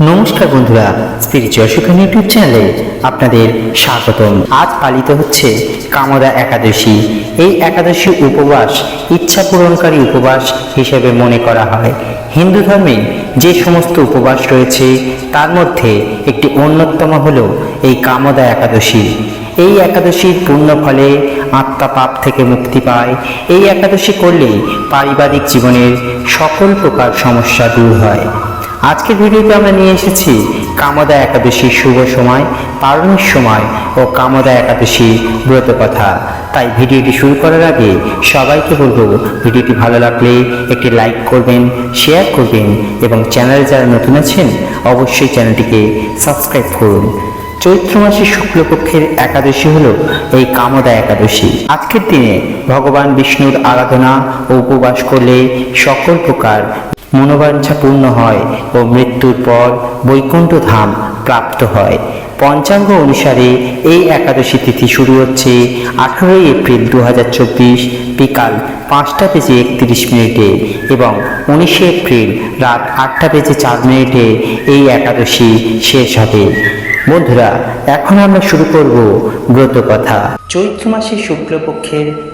নমস্কার বন্ধুরা spiritual Sukhan YouTube চ্যানেলে আপনাদের স্বাগতম। আজ পালিত হচ্ছে কামদা একাদশী। এই একাদশী উপবাস ইচ্ছা পূরণকারী উপবাস হিসেবে মনে করা হয়। হিন্দু ধর্মে যে সমস্ত উপবাস রয়েছে, তার মধ্যে একটি অন্যতম হল এই কামদা একাদশী। এই একাদশীর পূর্ণ ফলে আত্মা পাপ থেকে মুক্তি পায়। এই একাদশী করলে পারিবারিক জীবনের সকল প্রকার সমস্যা দূর হয়। আজকের ভিডিওতে আমরা নিয়ে এসেছি কামদা একাদশীর শুভ সময় পালনের সময় ও কামদা একাদশী ব্রত কথা। তাই ভিডিওটি শুরু করার আগে সবাইকে বলব, ভিডিওটি ভালো লাগলে একটি লাইক করবেন, শেয়ার করবেন এবং চ্যানেলে যারা নতুন আছেন, অবশ্যই চ্যানেলটিকে সাবস্ক্রাইব করুন। চৈত্র মাসের শুক্লপক্ষের একাদশী হলো এই কামদা একাদশী। আজকের দিনে ভগবান বিষ্ণুর আরাধনা ও উপবাস করলে সকল প্রকার মনোবাঞ্ছা পূর্ণ হয় ও মৃত্যুর পর বৈকুণ্ঠ ধাম প্রাপ্ত হয়। পঞ্চাঙ্গ অনুসারে এই একাদশী তিথি শুরু হচ্ছে আঠারোই এপ্রিল দু হাজার চব্বিশ বিকাল পাঁচটা বেজে একত্রিশ মিনিটে এবং উনিশে এপ্রিল রাত আটটা বেজে চার মিনিটে এই একাদশী শেষ হবে। বন্ধুরা, এখন আমরা শুরু করব ব্রত কথা চৈত্র মাসের শুক্লপক্ষের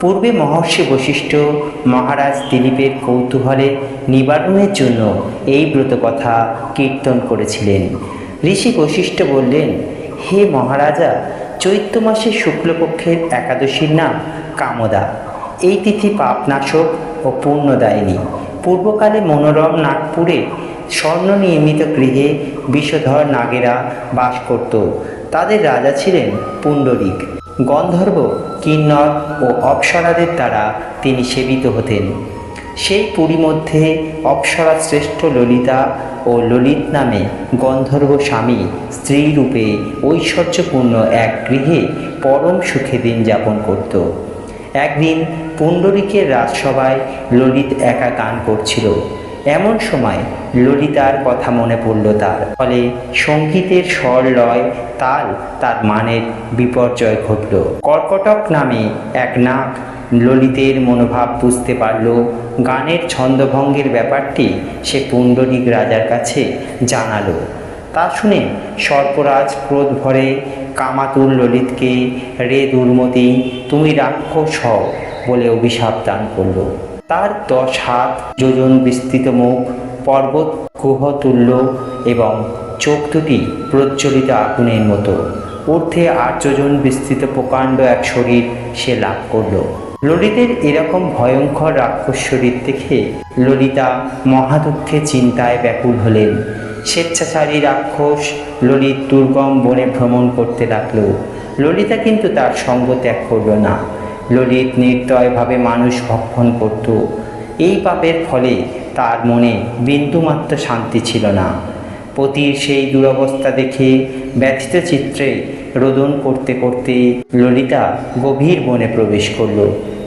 পূর্বে মহর্ষি বশিষ্ঠ মহারাজ দিলীপের কৌতূহলে নিবারণের জন্য এই ব্রত কথা কীর্তন করেছিলেন। ঋষি বশিষ্ঠ বললেন, হে মহারাজা, চৈত্র মাসের শুক্লপক্ষের একাদশীর নাম কামদা। এই তিথি পাপনাশক ও পূর্ণদায়িনী পূর্বকালে মনোরম নাগপুরে স্বর্ণ নির্মিত গৃহে বিষধর নাগেরা বাস করত। তাদের রাজা ছিলেন পুণ্ডরিক। গন্ধর্ব, কিন্নর ও অপ্সরাদের দ্বারা তিনি সেবিত হতেন। সেই পুরী মধ্যে অপ্সরা শ্রেষ্ঠ ললিতা ও ললিত নামে গন্ধর্ব স্বামী স্ত্রী রূপে ঐশ্বর্যপূর্ণ এক গৃহে পরম সুখে দিন যাপন করত। একদিন পুণ্ডরিকের রাজসভায় ললিত একা গান করছিল। এমন সময় ললিতার কথা মনে পড়ল তার। ফলে সঙ্গীতের স্বর লয়, তাল তার মানের বিপর্যয় ঘটল। কর্কটক নামে এক নাক ললিতের মনোভাব বুঝতে পারল, গানের ছন্দভঙ্গের ব্যাপারটি সে পুণ্ডরিক রাজার কাছে জানালো। তা শুনে সর্পরাজ ক্রোধ ভরে কামাতুর ললিতকে, রে দুর্মতি, তুমি রাক্ষস হও বলে অভিশাপ দান করল। তার দশ হাত যোজন বিস্তৃত মুখ, পর্বত গুহতুল্য এবং চোখ দুটি প্রজ্বলিত আগুনের মতো। ঊর্ধ্বে আট যোজন বিস্তৃত প্রকাণ্ড এক শরীর সে লাভ করল। ললিতের এরকম ভয়ঙ্কর রাক্ষস শরীর দেখে ললিতা মহাদুঃখে চিন্তায় ব্যাকুল হলেন। স্বেচ্ছাচারী রাক্ষস ললিত দুর্গম বনে ভ্রমণ করতে লাগল। ললিতা কিন্তু তার সঙ্গ ত্যাগ করল না। ললিত নির্দয়ভাবে মানুষ ভক্ষণ করত। এই পাপের ফলে তার মনে বিন্দুমাত্র শান্তি ছিল না। পতির সেই দুরবস্থা দেখে ব্যথিত চিত্রে রোদন করতে করতে ললিতা গভীর বনে প্রবেশ করল।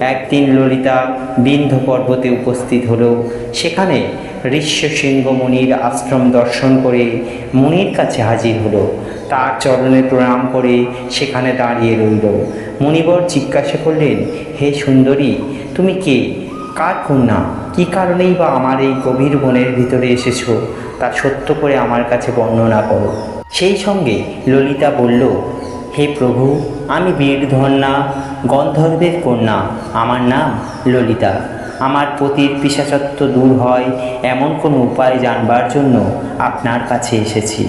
একদিন ললিতা বিন্ধ পর্বতে উপস্থিত হলো। সেখানে ঋষ্য সিংহ মুনির আশ্রম দর্শন করে মুনির কাছে হাজির হলো। তার চরণে প্রণাম করে সেখানে দাঁড়িয়ে রইল। মুনিবর জিজ্ঞাসা করলেন, হে সুন্দরী, তুমি কে? কার কন্যা? কী কারণেই বা আমার এই গভীর বনের ভিতরে এসেছ? তা সত্য করে আমার কাছে বর্ণনা করো। সেই সঙ্গে ললিতা বলল, হে প্রভু, আমি বীরধন্যা গন্ধর্বের কন্যা, আমার নাম ললিতা। আমার পতির পিসাচত্ব দূর হয় এমন কোনো উপায় জানবার জন্য আপনার কাছে এসেছি।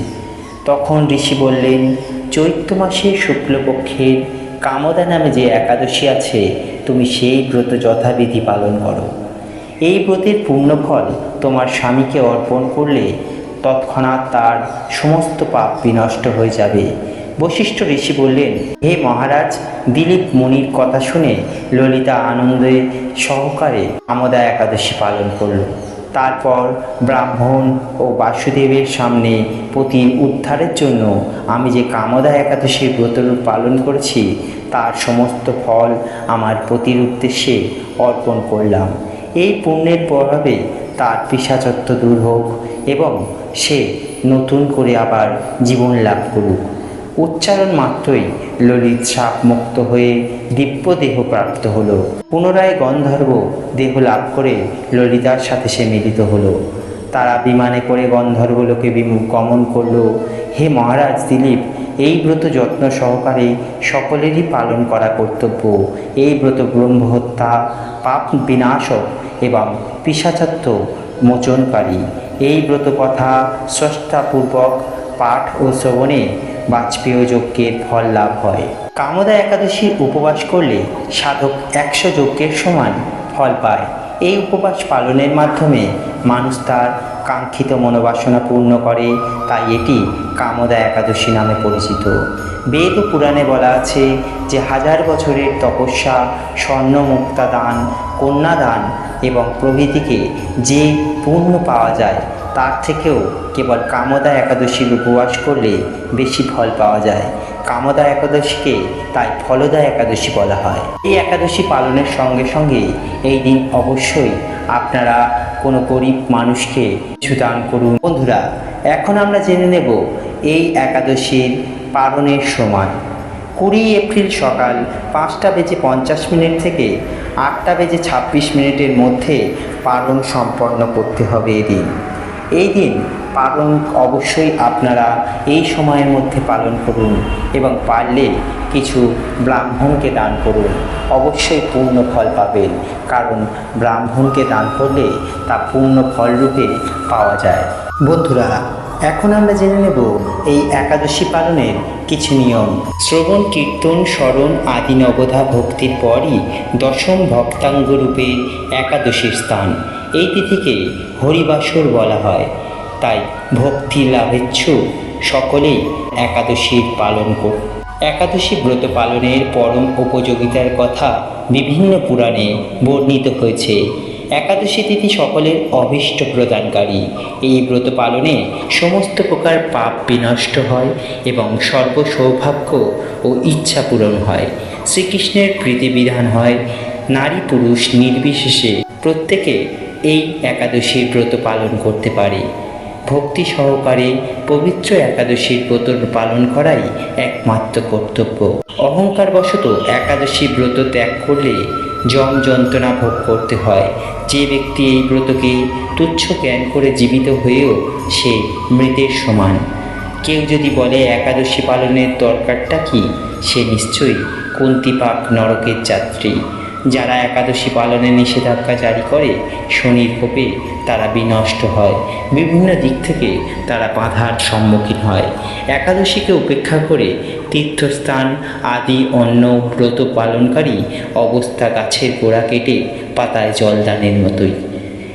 তখন ঋষি বললেন, চৈত্র মাসে শুক্লপক্ষের কামদা নামে যে একাদশী আছে, তুমি সেই ব্রত যথাবিধি পালন করো। এই ব্রতের পূর্ণফল তোমার স্বামীকে অর্পণ করলে তৎক্ষণাৎ তার সমস্ত পাপ বিনষ্ট হয়ে যাবে। বশিষ্ঠ ঋষি বললেন, হে মহারাজ, দিলীপ মুনির কথা শুনে ললিতা আনন্দে সহকারে আমদা একাদশী পালন করল। তারপর ব্রাহ্মণ ও বাসুদেবের সামনে পতির উদ্ধারের জন্য আমি যে কামদা একাদশীর ব্রত পালন করেছি, তার সমস্ত ফল আমার পতির উদ্দেশ্যে অর্পণ করলাম। এই পুণ্যের প্রভাবে তার পিসাচত্ব দূর হোক এবং সে নতুন করে আবার জীবন লাভ করুক। উচ্চারণ মাত্রই ললিত সাপ মুক্ত হয়ে দিব্য দেহ প্রাপ্ত হলো। পুনরায় গন্ধর্ব দেহ লাভ করে ললিতার সাথে সে মিলিত হলো। তারা বিমানে করে গন্ধর্বলোকে বিমুখ গমন করল। হে মহারাজ দিলীপ, এই ব্রত যত্ন সহকারে সকলেরই পালন করা কর্তব্য। এই ব্রত ব্রহ্মহত্যা, পাপ বিনাশক এবং পিসাচত্ব মোচনকারী। এই ব্রত কথা স্রষ্টাপূর্বক পাঠ ও শ্রবণে বাজপেয় যজ্ঞের ফল লাভ হয়। কামদা একাদশী উপবাস করলে সাধক একশো যজ্ঞের সমান ফল পায়। এই উপবাস পালনের মাধ্যমে মানুষ তার কাঙ্ক্ষিত মনোবাসনা পূর্ণ করে, তাই এটি কামদা একাদশী নামে পরিচিত। বেদ পুরাণে বলা আছে যে হাজার বছরের তপস্যা স্বর্ণ মুক্তা দান কন্যাদান এবং প্রভৃতিকে যে পূর্ণ পাওয়া যায় তার থেকেও কেবল কামদা একাদশীর উপবাস করলে বেশি ফল পাওয়া যায়। কামদা একাদশীকে তাই ফলদা একাদশী বলা হয়। এই একাদশী পালনের সঙ্গে সঙ্গে এই দিন অবশ্যই আপনারা কোনো গরিব মানুষকে কিছু দান করুন। বন্ধুরা, এখন আমরা জেনে নেব এই একাদশীর পালনের সময়। কুড়ি এপ্রিল সকাল পাঁচটা বেজে পঞ্চাশ মিনিট থেকে আটটা বেজে ছাব্বিশ মিনিটের মধ্যে পালন সম্পন্ন করতে হবে এদিন। এই দিন পালন অবশ্যই আপনারা এই সময়ের মধ্যে পালন করুন এবং পারলে কিছু ব্রাহ্মণকে দান করুন। অবশ্যই পূর্ণ ফল পাবেন, কারণ ব্রাহ্মণকে দান করলে তা পূর্ণ ফলরূপে পাওয়া যায়। বন্ধুরা এখন আমরা জেনে নেব এই একাদশী পালনের কিছু নিয়ম। শ্রবণ, কীর্তন, স্মরণ আদি নবধা ভক্তির পরই দশম ভক্তাঙ্গ রূপে একাদশীর স্থান। এই তিথিকে হরিবাসর বলা হয়। তাই ভক্তি লাভেচ্ছু সকলেই একাদশীর পালন করুন একাদশী ব্রত পালনের পরম উপযোগিতার কথা বিভিন্ন পুরাণে বর্ণিত হয়েছে। একাদশী তিথি সকলের অভীষ্ট প্রদানকারী। এই ব্রত পালনে সমস্ত প্রকার পাপ বিনষ্ট হয় এবং সর্ব সৌভাগ্য ও ইচ্ছা পূরণ হয়। শ্রীকৃষ্ণের প্রীতিবিধান হয় নারী পুরুষ নির্বিশেষে প্রত্যেকে এই একাদশীর ব্রত পালন করতে পারে। ভক্তি সহকারে পবিত্র একাদশীর ব্রত পালন করাই একমাত্র কর্তব্য। অহংকারবশত একাদশী ব্রত ত্যাগ করলে জম যন্ত্রণা ভোগ করতে হয়। যে ব্যক্তি এই ব্রতকে তুচ্ছ জ্ঞান করে জীবিত হয়েও সে মৃতের সমান। কেউ যদি বলে, একাদশী পালনের দরকারটা কি? সে নিশ্চয়ই কুন্তিপাক নরকের যাত্রী। যারা একাদশী পালনে নিষেধাজ্ঞা জারি করে, শনির কোপে তারা বিনষ্ট হয়। বিভিন্ন দিক থেকে তারা বাধার সম্মুখীন হয়। একাদশীকে উপেক্ষা করে তীর্থস্থান, আদি অন্য ব্রত পালনকারী অবস্থা গাছের গোড়া কেটে পাতায় জলদানের মতোই।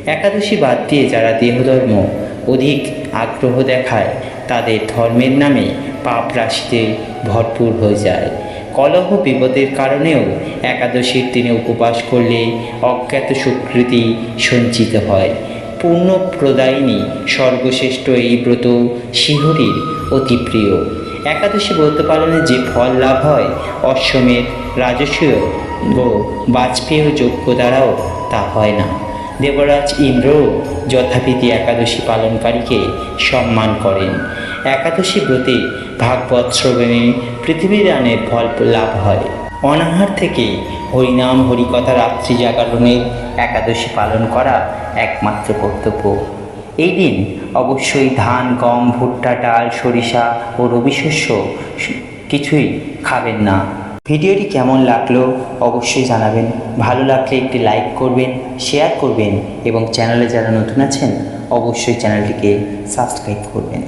একাদশী বাদ দিয়ে যারা দেহধর্ম অধিক আগ্রহ দেখায়, তাদের ধর্মের নামে পাপ রাশিতে ভরপুর হয়ে যায়। কলহ বিপদের কারণেও একাদশীর দিনে উপবাস করলে অজ্ঞাত সুকৃতি সঞ্চিত হয়। পূর্ণ প্রদায়িনী সর্বশ্রেষ্ঠ এই ব্রত শিহরির অতি প্রিয়। একাদশী ব্রত পালনে যে ফল লাভ হয়, অশ্বমেধ রাজস্বীয় ও বাজপেয় যোগ্য দ্বারাও তা হয় না। দেবরাজ ইন্দ্র যথাবিধি একাদশী পালনকারীকে সম্মান করেন। একাদশী ব্রতে ভাগবত শ্রবণে পৃথিবীদানের ফল লাভ হয়। অনাহার থেকে হরিনাম, হরিকথা, রাত্রি জাগরণের একাদশী পালন করা একমাত্র কর্তব্য। এই দিন অবশ্যই ধান, গম, ভুট্টা, ডাল, সরিষা ও রবি শস্য কিছুই খাবেন না। ভিডিওটি কেমন লাগল অবশ্যই জানাবেন। ভালো লাগলে একটি লাইক করবেন, শেয়ার করবেন এবং চ্যানেলে যারা নতুন আছেন, অবশ্যই চ্যানেলটিকে সাবস্ক্রাইব করবেন।